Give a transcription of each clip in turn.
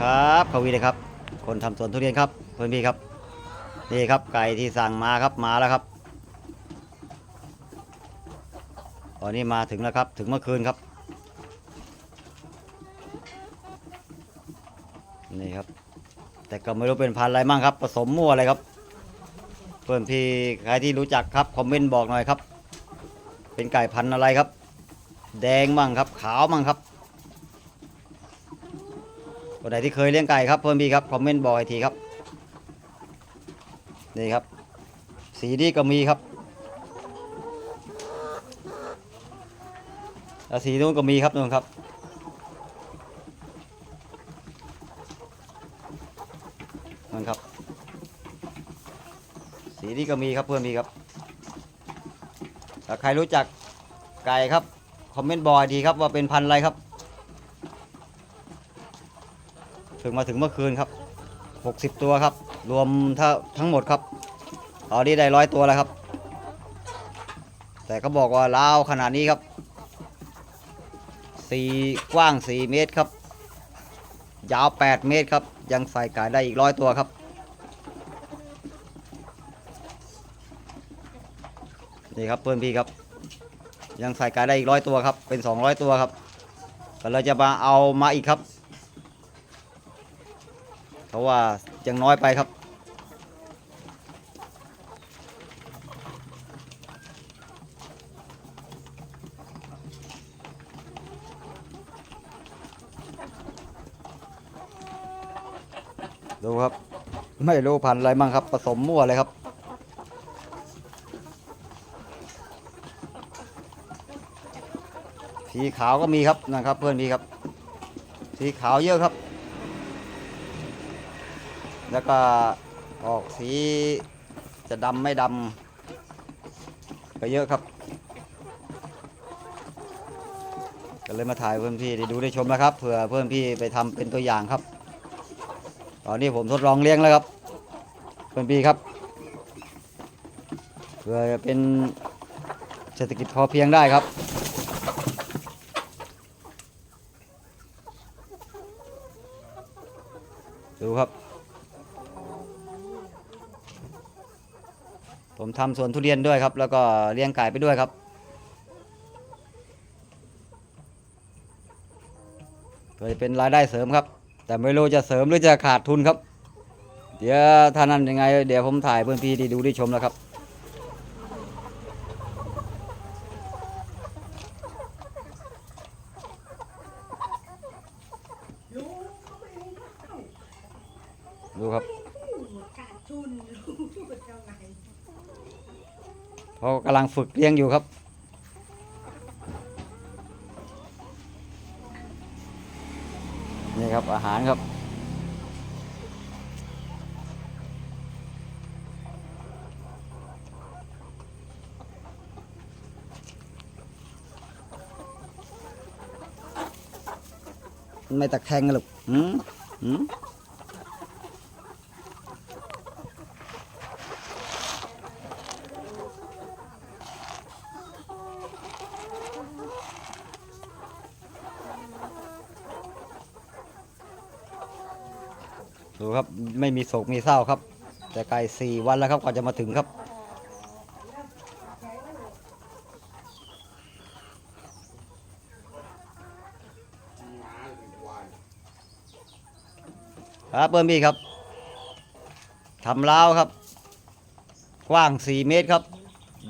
ครับเขาวีเลยครับ คนทำสวนทุเรียนครับเพื่อนพี่ครับ นี่ครับไก่ที่สั่งมาครับมาแล้วครับตอนนี้มาถึงแล้วครับ ถึงเมื่อคืนครับ นี่ครับ แต่ก็ไม่รู้เป็นพันอะไรมั่งครับ ผสมมั่วอะไรครับ เพื่อนพี่ใครที่รู้จักครับคอมเมนต์บอกหน่อยครับ เป็นไก่พันอะไรครับ แดงมั่งครับ ขาวมั่งครับ คนไหนที่เคยเลี้ยงไก่ครับเพื่อนพี่ครับคอมเมนต์บอกอีกทีครับนี่ครับ สีนี้ก็มีครับสีนู้นก็มีครับนู่นครับนั่นครับ สีนี้ก็มีครับเพื่อนพี่ครับถ้าใครรู้จักไก่ครับคอมเมนต์บอกอีกทีครับว่าเป็นพันธุ์อะไรครับ ถึงมาถึงเมื่อคืนครับ 60 ตัวครับ รวมถ้าทั้งหมดครับตอนนี้ได้ร้อยตัวแล้วครับ แต่เขาบอกว่าลาวขนาดนี้ครับสี่กว้าง 4 เมตรครับ ยาว 8 เมตรครับ ยังใส่ไก่ได้อีกร้อยตัวครับนี่ครับเพื่อนพี่ครับ ยังใส่ไก่ได้อีกร้อยตัวครับเป็น 200 ตัวครับก็เลยจะมาเอามาอีกครับ เพราะว่ายังน้อยไปครับ ดูครับ ไม่รู้พันอะไรมั่งครับ ผสมมั่วเลยครับสีขาวก็มีครับนะครับเพื่อนพี่ครับ สีขาวเยอะครับ แล้วก็ออกสีจะดำไม่ดำก็เยอะครับ ก็เลยมาถ่ายเพื่อนพี่ได้ดูได้ชมนะครับเผื่อเพื่อนพี่ไปทำเป็นตัวอย่างครับ ตอนนี้ผมทดลองเลี้ยงแล้วครับ เพื่อนพี่ครับเพื่อจะเป็นเศรษฐกิจพอเพียงได้ครับดูครับ ผมทำสวนทุเรียนด้วยครับ แล้วก็เลี้ยงไก่ไปด้วยครับ เพื่อเป็นรายได้เสริมครับ แต่ไม่รู้จะเสริมหรือจะขาดทุนครับ เดี๋ยวถ้านั้นยังไง เดี๋ยวผมถ่ายเพื่อนพี่ได้ดูได้ชมแล้วครับดูครับขาดทุน เขากำลังฝึกเลี้ยงอยู่ครับ นี่ครับอาหารครับไม่ตะแคงกันหรอกหืมหืม ดูครับไม่มีโศกมีเศร้าครับ แต่ไก่สี่วันแล้วครับกว่าจะมาถึงครับ ครับเบิ้มบี้ครับทำล้าวครับ กว้าง 4 เมตรครับ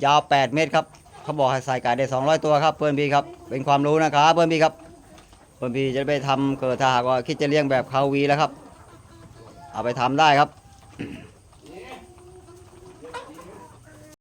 ยาว 8 เมตรครับเขาบอกให้ใส่ไก่ได้ 200 ตัวครับเพื่อนพี่ครับเป็นความรู้นะครับเพื่อนพี่ครับเพื่อนพี่จะไปทำเกิดถ้าหากว่าคิดจะเลี้ยงแบบคาวีแล้วครับ เอาไปทำได้ครับ